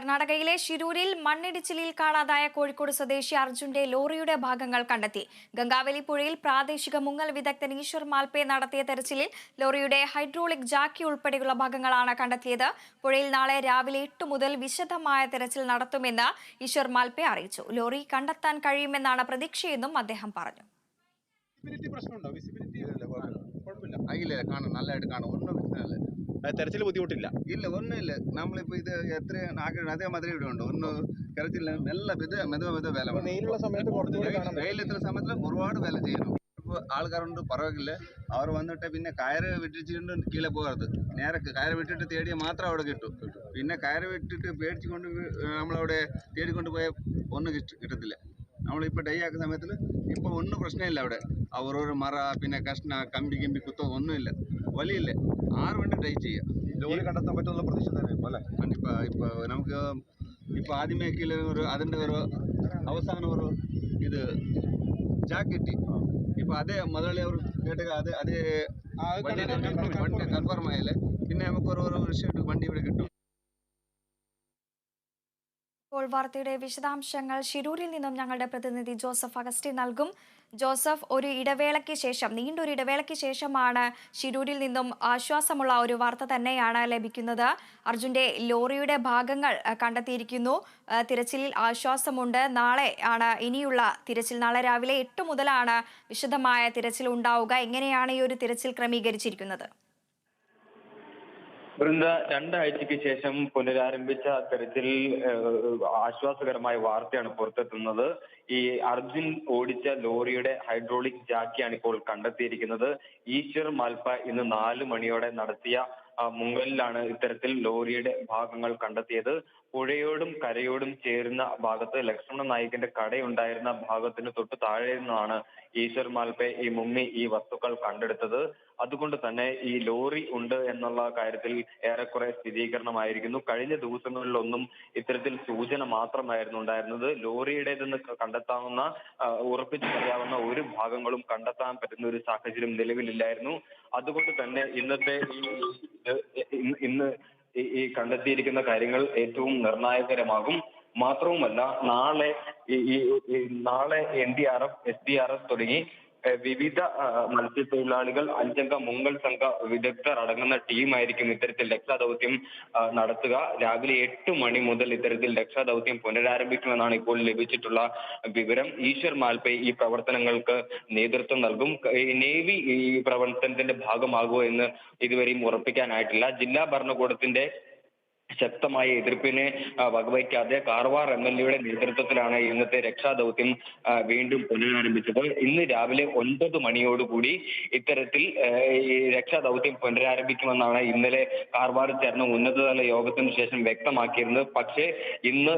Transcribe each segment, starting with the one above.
കർണാടകയിലെ ശിരൂരിൽ മണ്ണിടിച്ചിലിൽ കാണാതായ കോഴിക്കോട് സ്വദേശി അർജുന്റെ ലോറിയുടെ ഭാഗങ്ങൾ കണ്ടെത്തി. ഗംഗാവലി പുഴയിൽ പ്രാദേശിക മുങ്ങൽ വിദഗ്ധൻ ഈശ്വർ മാൽപേ നടത്തിയ തെരച്ചിലിൽ ലോറിയുടെ ഹൈഡ്രോളിക് ജാക്കി ഉൾപ്പെടെയുള്ള ഭാഗങ്ങളാണ് കണ്ടെത്തിയത്. പുഴയിൽ നാളെ രാവിലെ എട്ട് മുതൽ വിശദമായ തെരച്ചിൽ നടത്തുമെന്ന് ഈശ്വർ മാൽപേ അറിയിച്ചു. ലോറി കണ്ടെത്താൻ കഴിയുമെന്നാണ് പ്രതീക്ഷയെന്നും അദ്ദേഹം പറഞ്ഞു. പ്രശ്നമുണ്ടോ? വിസിബിലിറ്റി ഇല്ല ഇല്ല കാണും. നല്ലതായിട്ട് കാണും. ഒന്നും പ്രശ്നമില്ല തെരച്ചിൽ ബുദ്ധിമുട്ടില്ല. ഇല്ല ഒന്നും ഇല്ല നമ്മളിപ്പോ ഇത് എത്ര ആഗ്രഹം അതേ മാതിരി ഇവിടെ ഉണ്ട്. ഒന്ന് കരച്ചില്ല നല്ല വിധ മെതുവ മെതുവ വില വെയിലെത്ര വെയിലുള്ള സമയത്ത് കുറച്ചുകൂടി വെയിലെത്തുന്ന സമയത്ത് ഒരുപാട് വില ചെയ്യണം. ആൾക്കാരുണ്ട് പറവില്ല അവർ വന്നിട്ട് പിന്നെ കയറ് വിട്ടിച്ചിട്ട് കീഴെ പോകരുത് നേരെ കയറ് വിട്ടിട്ട് തേടിയ മാത്രം അവിടെ കിട്ടും. പിന്നെ കയറ് വിട്ടിട്ട് പേടിച്ചുകൊണ്ട് നമ്മളവിടെ തേടിക്കൊണ്ട് പോയ ഒന്നും കിട്ട- കിട്ടത്തില്ല. നമ്മളിപ്പോൾ ഡൈ ആക്കുന്ന സമയത്തിൽ ഇപ്പോൾ ഒന്നും പ്രശ്നമില്ല അവിടെ. അവർ ഒരു മറ പിന്നെ കഷ്ണ കമ്പി കമ്പി കുത്തോ ഒന്നുമില്ല. വലിയില്ല ആറ് മണി ട്രൈ ചെയ്യുക ജോലി കണ്ടെത്താൻ പറ്റുന്ന പ്രതീക്ഷ ഇപ്പൊ അല്ലേ? ഇപ്പൊ ഇപ്പോൾ നമുക്ക് ഇപ്പോൾ ആദ്യമേക്കിൽ ഒരു അതിന്റെ ഒരു അവസാന ഒരു ഇത് ജാക്കറ്റ്. ഇപ്പൊ അതേ മുതലാളി അവർ കേട്ടുക അത് അതേ വണ്ടി കൺഫേം ആയാലേ പിന്നെ നമുക്ക് ഒരു ഒരു വണ്ടി ഇവിടെ കിട്ടും. ഇപ്പോൾ വാർത്തയുടെ വിശദാംശങ്ങൾ ഷിരൂരിൽ നിന്നും ഞങ്ങളുടെ പ്രതിനിധി ജോസഫ് അഗസ്റ്റി നൽകും. ജോസഫ് ഒരു ഇടവേളയ്ക്ക് ശേഷം നീണ്ടൊരു ഇടവേളയ്ക്ക് ശേഷമാണ് ഷിരൂരിൽ നിന്നും ആശ്വാസമുള്ള ഒരു വാർത്ത തന്നെയാണ് ലഭിക്കുന്നത്. അർജുന്റെ ലോറിയുടെ ഭാഗങ്ങൾ കണ്ടെത്തിയിരിക്കുന്നു. തിരച്ചിലിൽ ആശ്വാസമുണ്ട്. നാളെ ആണ് ഇനിയുള്ള തിരച്ചിൽ. നാളെ രാവിലെ എട്ട് മുതലാണ് വിശദമായ തിരച്ചിൽ ഉണ്ടാവുക. എങ്ങനെയാണ് ഈ ഒരു തിരച്ചിൽ ക്രമീകരിച്ചിരിക്കുന്നത്? വൃന്ദ രണ്ടാഴ്ചയ്ക്ക് ശേഷം പുനരാരംഭിച്ച തെരച്ചിൽ ആശ്വാസകരമായ വാർത്തയാണ് പുറത്തെത്തുന്നത്. ഈ അർജുൻ ഓടിച്ച ലോറിയുടെ ഹൈഡ്രോളിക് ജാക്കിയാണ് ഇപ്പോൾ കണ്ടെത്തിയിരിക്കുന്നത്. ഈശ്വർ മാൽപ്പ ഇന്ന് നാല് മണിയോടെ നടത്തിയ മുങ്ങലിലാണ് ഇത്തരത്തിൽ ലോറിയുടെ ഭാഗങ്ങൾ കണ്ടെത്തിയത്. പുഴയോടും കരയോടും ചേരുന്ന ഭാഗത്ത് ലക്ഷ്മണ നായികന്റെ കടയുണ്ടായിരുന്ന ഭാഗത്തിന് തൊട്ട് താഴെ നിന്നാണ് ഈശ്വർ മാൽപ്പെ ഈ മുമ്മി ഈ വസ്തുക്കൾ കണ്ടെടുത്തത്. അതുകൊണ്ട് തന്നെ ഈ ലോറി ഉണ്ട് എന്നുള്ള കാര്യത്തിൽ ഏറെക്കുറെ സ്ഥിരീകരണമായിരിക്കുന്നു. കഴിഞ്ഞ ദിവസങ്ങളിലൊന്നും ഇത്തരത്തിൽ സൂചന മാത്രമായിരുന്നു ഉണ്ടായിരുന്നത്. ലോറിയുടേതെന്ന് കണ്ടെത്താവുന്ന ഉറപ്പിച്ചു പറയാവുന്ന ഒരു ഭാഗങ്ങളും കണ്ടെത്താൻ പറ്റുന്ന ഒരു സാഹചര്യം നിലവിലില്ലായിരുന്നു. അതുകൊണ്ട് തന്നെ ഇന്നത്തെ ഈ ഇന്ന് ഈ കണ്ടെത്തിയിരിക്കുന്ന കാര്യങ്ങൾ ഏറ്റവും നിർണായകരമാകും. മാത്രവുമല്ല നാളെ ഈ നാളെ N D R F S D R F തുടങ്ങി വിവിധ മത്സ്യത്തൊഴിലാളികൾ അഞ്ചംഗ മുങ്ങൽ സംഘ വിദഗ്ധർ അടങ്ങുന്ന ടീമായിരിക്കും ഇത്തരത്തിൽ രക്ഷാദൗത്യം നടത്തുക. രാവിലെ എട്ട് മണി മുതൽ ഇത്തരത്തിൽ രക്ഷാദൗത്യം പുനരാരംഭിക്കുമെന്നാണ് ഇപ്പോൾ ലഭിച്ചിട്ടുള്ള വിവരം. ഈശ്വർ മാൽപേ ഈ പ്രവർത്തനങ്ങൾക്ക് നേതൃത്വം നൽകും. നേവി ഈ പ്രവർത്തനത്തിന്റെ ഭാഗമാകുമോ എന്ന് ഇതുവരെയും ഉറപ്പിക്കാനായിട്ടില്ല. ജില്ലാ ഭരണകൂടത്തിന്റെ ശക്തമായ എതിർപ്പിനെ വകവയ്ക്കാതെ കാർവാർ എം എൽ എയുടെ നേതൃത്വത്തിലാണ് ഇന്നത്തെ രക്ഷാദൗത്യം വീണ്ടും പുനരാരംഭിച്ചത്. ഇന്ന് രാവിലെ ഒൻപത് മണിയോടുകൂടി ഇത്തരത്തിൽ രക്ഷാദൗത്യം പുനരാരംഭിക്കുമെന്നാണ് ഇന്നലെ കാർവാറിൽ ചേർന്ന ഉന്നതതല യോഗത്തിന് ശേഷം വ്യക്തമാക്കിയിരുന്നത്. പക്ഷേ ഇന്ന്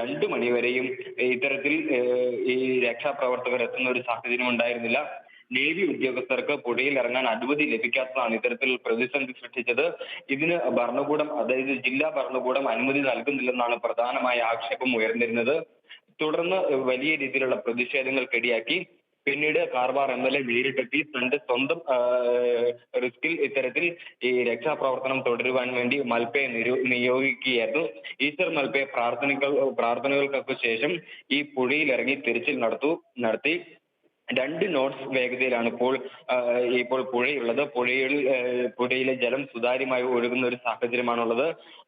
രണ്ടു മണിവരെയും ഇത്തരത്തിൽ ഈ രക്ഷാപ്രവർത്തകർ എത്തുന്ന ഒരു സാഹചര്യം ഉണ്ടായിരുന്നില്ല നേവി ഉദ്യോഗസ്ഥർക്ക് പുഴയിൽ ഇറങ്ങാൻ അനുമതി ലഭിക്കാത്തതാണ് ഇത്തരത്തിൽ പ്രതിസന്ധി സൃഷ്ടിച്ചത്. ഇതിന് ഭരണകൂടം അതായത് ജില്ലാ ഭരണകൂടം അനുമതി നൽകുന്നില്ലെന്നാണ് പ്രധാനമായ ആക്ഷേപം ഉയർന്നിരുന്നത്. തുടർന്ന് വലിയ രീതിയിലുള്ള പ്രതിഷേധങ്ങൾക്കിടയാക്കി പിന്നീട് കാർവാർ എം എൽ എ നേരിട്ടെത്തി. തന്റെ സ്വന്തം റിസ്കിൽ ഇത്തരത്തിൽ ഈ രക്ഷാപ്രവർത്തനം തുടരുവാൻ വേണ്ടി മൽപ്പയെ നിയോഗിക്കുകയായിരുന്നു. ഈശ്വർ മൽപ്പയെ പ്രാർത്ഥനകൾ പ്രാർത്ഥനകൾക്കൊക്കെ ശേഷം ഈ പുഴയിൽ ഇറങ്ങി തിരച്ചിൽ നടത്തു നടത്തി. രണ്ട് നോട്ട്സ് വേഗതയിലാണ് ഇപ്പോൾ ഇപ്പോൾ പുഴയുള്ളത്. പുഴയിൽ പുഴയിലെ ജലം സുതാര്യമായി ഒഴുകുന്ന ഒരു സാഹചര്യമാണുള്ളത്.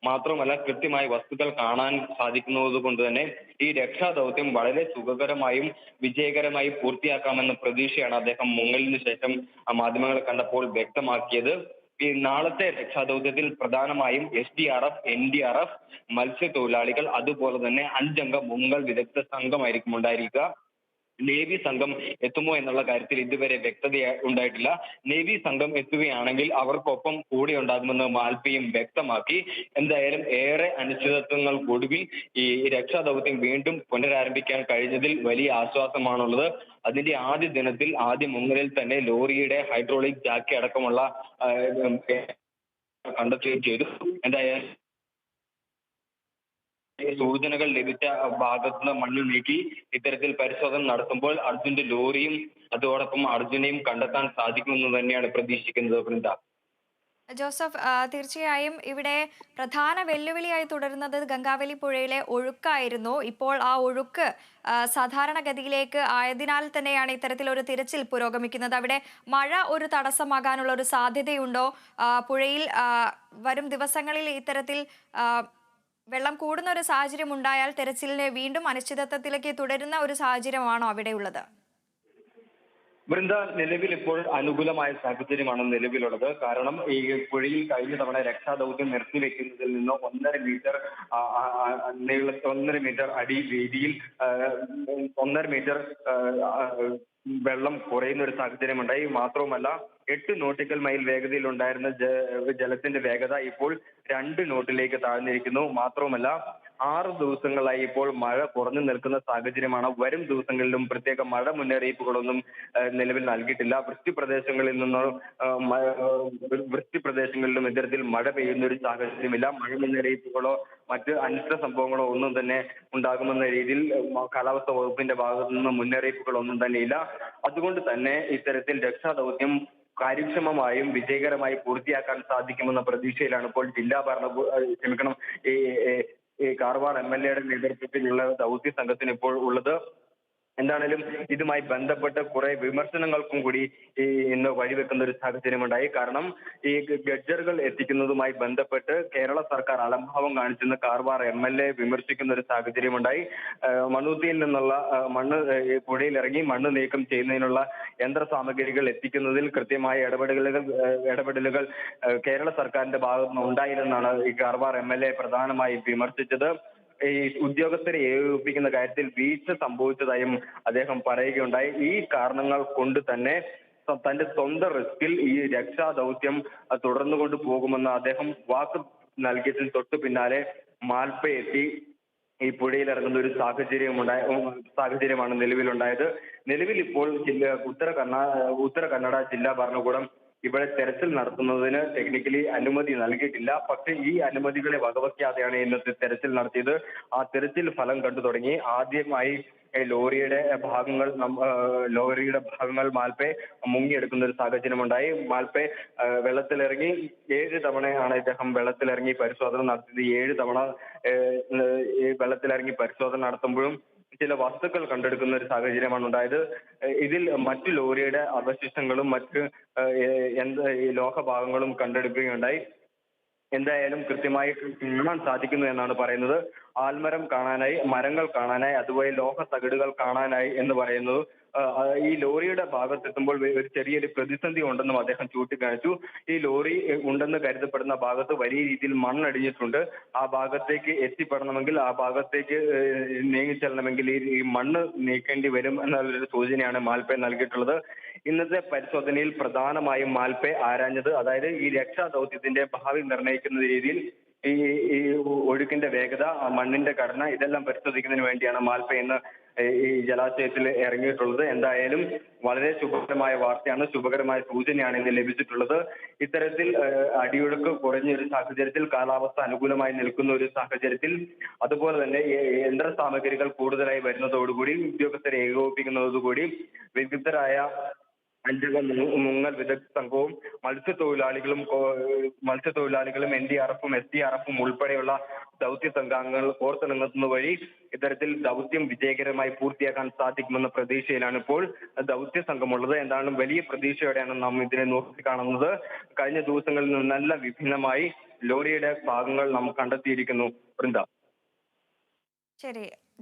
മാത്രമല്ല കൃത്യമായി വസ്തുക്കൾ കാണാൻ സാധിക്കുന്നത് കൊണ്ട് തന്നെ ഈ രക്ഷാദൗത്യം വളരെ സുഖകരമായും വിജയകരമായി പൂർത്തിയാക്കാമെന്ന പ്രതീക്ഷയാണ് അദ്ദേഹം മുങ്ങലിന് ശേഷം മാധ്യമങ്ങളെ കണ്ടപ്പോൾ വ്യക്തമാക്കിയത്. ഈ നാളത്തെ രക്ഷാദൗത്യത്തിൽ പ്രധാനമായും S D R F N D R F മത്സ്യത്തൊഴിലാളികൾ അതുപോലെ തന്നെ അഞ്ചംഗ മുങ്ങൽ വിദഗ്ധ സംഘമായിരിക്കും ഉണ്ടായിരിക്കുക. നേവി സംഘം എത്തുമോ എന്നുള്ള കാര്യത്തിൽ ഇതുവരെ വ്യക്തത ഉണ്ടായിട്ടില്ല. നേവി സംഘം എത്തുകയാണെങ്കിൽ അവർക്കൊപ്പം കൂടെ ഉണ്ടാകുമെന്ന് മാൽപിയും വ്യക്തമാക്കി. എന്തായാലും ഏറെ അനിശ്ചിതത്വങ്ങൾക്കൊടുവിൽ ഈ രക്ഷാദൗത്യം വീണ്ടും പുനരാരംഭിക്കാൻ കഴിഞ്ഞതിൽ വലിയ ആശ്വാസമാണുള്ളത്. അതിന്റെ ആദ്യ ദിനത്തിൽ ആദ്യ മുങ്ങലിൽ തന്നെ ലോറിയുടെ ഹൈഡ്രോളിക് ജാക്കി അടക്കമുള്ള കണ്ടെത്തുകയും ചെയ്തു. എന്തായാലും സൂചനകൾ ലഭിച്ച ഭാഗത്തുനിന്ന് മണ്ണ് നീക്കി ഇത്തരത്തിൽ പരിശോധന നടത്തുമ്പോൾ അർജുന്റെ ലോറിയും അതോടൊപ്പം അർജുനെയും കണ്ടെത്താൻ സാധിക്കുമെന്ന് തന്നെയാണ് പ്രതീക്ഷിക്കുന്നത് വൃന്ദ ജോസഫ് തീർച്ചയായും ഇവിടെ പ്രധാന വെല്ലുവിളിയായി തുടരുന്നത് ഗംഗാവലി പുഴയിലെ ഒഴുക്കായിരുന്നു. ഇപ്പോൾ ആ ഒഴുക്ക് സാധാരണഗതിയിലേക്ക് ആയതിനാൽ തന്നെയാണ് ഇത്തരത്തിലൊരു തിരച്ചിൽ പുരോഗമിക്കുന്നത്. അവിടെ മഴ ഒരു തടസ്സമാകാനുള്ള ഒരു സാധ്യതയുണ്ടോ? പുഴയിൽ വരും ദിവസങ്ങളിൽ ഇത്തരത്തിൽ വെള്ളം കൂടുന്ന ഒരു സാഹചര്യം ഉണ്ടായാൽ തെരച്ചിലിനെ വീണ്ടും അനിശ്ചിതത്വത്തിലേക്ക് തുടരുന്ന ഒരു സാഹചര്യമാണോ അവിടെയുള്ളത്? വൃന്ദ നിലവിൽ ഇപ്പോൾ അനുകൂലമായ സാഹചര്യമാണ് നിലവിലുള്ളത്. കാരണം ഈ പുഴയിൽ കഴിഞ്ഞ തവണ രക്ഷാദൗത്യം നിർത്തിവെക്കുന്നതിൽ നിന്ന് ഒന്നര മീറ്റർ ഒന്നര മീറ്റർ അടി വീതിയിൽ ഒന്നര മീറ്റർ വെള്ളം കുറയുന്ന ഒരു സാഹചര്യമുണ്ടായി. മാത്രവുമല്ല എട്ട് നോട്ടിക്കൽ മൈൽ വേഗതയിൽ ഉണ്ടായിരുന്ന ജലത്തിന്റെ വേഗത ഇപ്പോൾ രണ്ട് നോട്ടിലേക്ക് താഴ്ന്നിരിക്കുന്നു. മാത്രവുമല്ല ആറ് ദിവസങ്ങളായി ഇപ്പോൾ മഴ കുറഞ്ഞു നിൽക്കുന്ന സാഹചര്യമാണ്. വരും ദിവസങ്ങളിലും പ്രത്യേക മഴ മുന്നറിയിപ്പുകളൊന്നും നിലവിൽ നൽകിയിട്ടില്ല. വൃഷ്ടി പ്രദേശങ്ങളിൽ നിന്നോ വൃഷ്ടി പ്രദേശങ്ങളിലും ഇത്തരത്തിൽ മഴ പെയ്യുന്ന ഒരു സാഹചര്യമില്ല. മഴ മുന്നറിയിപ്പുകളോ മറ്റ് അനിഷ്ട സംഭവങ്ങളോ ഒന്നും തന്നെ ഉണ്ടാകുമെന്ന രീതിയിൽ കാലാവസ്ഥാ വകുപ്പിന്റെ ഭാഗത്തു നിന്ന് മുന്നറിയിപ്പുകളൊന്നും തന്നെയില്ല. അതുകൊണ്ട് തന്നെ ഇത്തരത്തിൽ രക്ഷാദൗത്യം കാര്യക്ഷമമായും വിജയകരമായി പൂർത്തിയാക്കാൻ സാധിക്കുമെന്ന പ്രതീക്ഷയിലാണ് ഇപ്പോൾ ജില്ലാ ഭരണ ക്ഷമിക്കണം ഈ കാർവാർ എം എൽ എയുടെ നേതൃത്വത്തിലുള്ള ദൗത്യ സംഘത്തിന് ഇപ്പോൾ ഉള്ളത്. എന്താണേലും ഇതുമായി ബന്ധപ്പെട്ട് കുറെ വിമർശനങ്ങൾക്കും കൂടി ഈ ഇന്ന് വഴിവെക്കുന്ന ഒരു സാഹചര്യമുണ്ടായി. കാരണം ഈ ഗഡ്ജറുകൾ എത്തിക്കുന്നതുമായി ബന്ധപ്പെട്ട് കേരള സർക്കാർ അലംഭാവം കാണിച്ചെന്ന് കാർവാർ എം എൽ എ വിമർശിക്കുന്ന ഒരു സാഹചര്യമുണ്ടായി. മണ്ണുത്തിയിൽ നിന്നുള്ള മണ്ണ് പുഴയിലിറങ്ങി മണ്ണ് നീക്കം ചെയ്യുന്നതിനുള്ള യന്ത്ര സാമഗ്രികൾ എത്തിക്കുന്നതിൽ കൃത്യമായ ഇടപെടലുകൾ ഇടപെടലുകൾ കേരള സർക്കാരിന്റെ ഭാഗത്തുനിന്ന് ഉണ്ടായിരുന്നാണ് ഈ കാർവാർ എം എൽ എ പ്രധാനമായും വിമർശിച്ചത്. ഈ ഉദ്യോഗസ്ഥരെ ഏകോപിപ്പിക്കുന്ന കാര്യത്തിൽ വീഴ്ച സംഭവിച്ചതായും അദ്ദേഹം പറയുകയുണ്ടായി. ഈ കാരണങ്ങൾ കൊണ്ട് തന്നെ തന്റെ സ്വന്തം റിസ്കിൽ ഈ രക്ഷാ ദൗത്യം തുടർന്നു കൊണ്ട് പോകുമെന്ന് അദ്ദേഹം വാക്ക് നൽകിയതിന് തൊട്ടു പിന്നാലെ മാൽപ്പ എത്തി. ഈ പുഴയിൽ ഇറങ്ങുന്ന ഒരു സാഹചര്യം ഉണ്ടായ സാഹചര്യമാണ് നിലവിലുണ്ടായത്. നിലവിൽ ഇപ്പോൾ ജില്ല ഉത്തര കർണാ ഉത്തര കന്നഡ ജില്ലാ ഭരണകൂടം ഇവിടെ തെരച്ചിൽ നടത്തുന്നതിന് ടെക്നിക്കലി അനുമതി നൽകിയിട്ടില്ല. പക്ഷേ ഈ അനുമതികളെ വകവയ്ക്കാതെയാണ് ഇന്നത്തെ തെരച്ചിൽ നടത്തിയത്. ആ തെരച്ചിൽ ഫലം കണ്ടു തുടങ്ങി. ആദ്യമായി ലോറിയുടെ ഭാഗങ്ങൾ ലോറിയുടെ ഭാഗങ്ങൾ മാൽപ്പെ മുങ്ങിയെടുക്കുന്ന ഒരു സാഹചര്യമുണ്ടായി മാൽപ്പെ വെള്ളത്തിലിറങ്ങി ഏഴ് തവണയാണ് ഇദ്ദേഹം വെള്ളത്തിലിറങ്ങി പരിശോധന നടത്തിയത്. ഏഴ് തവണ വെള്ളത്തിലിറങ്ങി പരിശോധന നടത്തുമ്പോഴും ചില വസ്തുക്കൾ കണ്ടെടുക്കുന്ന ഒരു സാഹചര്യമാണ് ഉണ്ടായത്. ഇതിൽ മറ്റു ലോറിയുടെ അവശിഷ്ടങ്ങളും മറ്റ് എന്ത് ലോഹഭാഗങ്ങളും കണ്ടെടുക്കുകയുണ്ടായി. എന്തായാലും കൃത്യമായി കാണാൻ സാധിക്കുന്നു എന്നാണ് പറയുന്നത്. ആൽമരം കാണാനായി മരങ്ങൾ കാണാനായി അതുപോലെ ലോഹ തകിടുകൾ കാണാനായി എന്ന് പറയുന്നത് ഈ ലോറിയുടെ ഭാഗത്തെത്തുമ്പോൾ ഒരു ചെറിയൊരു പ്രതിസന്ധി ഉണ്ടെന്നും അദ്ദേഹം ചൂണ്ടിക്കാണിച്ചു. ഈ ലോറി ഉണ്ടെന്ന് കരുതപ്പെടുന്ന ഭാഗത്ത് വലിയ രീതിയിൽ മണ്ണടിഞ്ഞിട്ടുണ്ട്. ആ ഭാഗത്തേക്ക് എത്തിപ്പെടണമെങ്കിൽ ആ ഭാഗത്തേക്ക് നീങ്ങി നീങ്ങിച്ചെല്ലണമെങ്കിൽ ഈ മണ്ണ് നീക്കേണ്ടി വരും എന്നുള്ളൊരു സൂചനയാണ് മാൽപ്പെ നൽകിയിട്ടുള്ളത്. ഇന്നത്തെ പരിശോധനയിൽ പ്രധാനമായും മാൽപ്പെ ആരാഞ്ഞത് അതായത് ഈ രക്ഷാ ദൗത്യത്തിന്റെ ഭാവി നിർണയിക്കുന്ന രീതിയിൽ ഈ ഈ ഒഴുക്കിന്റെ വേഗത മണ്ണിന്റെ ഘടന ഇതെല്ലാം പരിശോധിക്കുന്നതിന് വേണ്ടിയാണ് മാൽപ്പ ഇന്ന് ഈ ജലാശയത്തിൽ ഇറങ്ങിയിട്ടുള്ളത്. എന്തായാലും വളരെ ശുഭകരമായ വാർത്തയാണ് ശുഭകരമായ സൂചനയാണ് ഇന്ന് ലഭിച്ചിട്ടുള്ളത്. ഇത്തരത്തിൽ അടിയൊഴുക്ക് കുറഞ്ഞ ഒരു സാഹചര്യത്തിൽ കാലാവസ്ഥ അനുകൂലമായി നിൽക്കുന്ന ഒരു സാഹചര്യത്തിൽ അതുപോലെ തന്നെ യന്ത്ര സാമഗ്രികൾ കൂടുതലായി വരുന്നതോടുകൂടി ഉദ്യോഗസ്ഥരെ ഏകോപിപ്പിക്കുന്നതോടുകൂടി വിദഗ്ധരായ അഞ്ചംഗ മുങ്ങൽ വിദഗ്ധ സംഘവും മത്സ്യത്തൊഴിലാളികളും മത്സ്യത്തൊഴിലാളികളും എൻ ഡി ആർ എഫും എസ് ഡി ആർ എഫും ഉൾപ്പെടെയുള്ള ദൗത്യ സംഘാംഗങ്ങൾ കോർത്തിണങ്ങുന്നത് വഴി ഇത്തരത്തിൽ ദൗത്യം വിജയകരമായി പൂർത്തിയാക്കാൻ സാധിക്കുമെന്ന പ്രതീക്ഷയിലാണ് ഇപ്പോൾ ദൗത്യ സംഘമുള്ളത്. എന്തായാലും വലിയ പ്രതീക്ഷയോടെയാണ് നാം ഇതിനെ നോക്കിക്കാണുന്നത്. കഴിഞ്ഞ ദിവസങ്ങളിൽ നിന്നെല്ലാം വിഭിന്നമായി ലോറിയുടെ ഭാഗങ്ങൾ നാം കണ്ടെത്തിയിരിക്കുന്നു. വൃന്ദ. ശരി.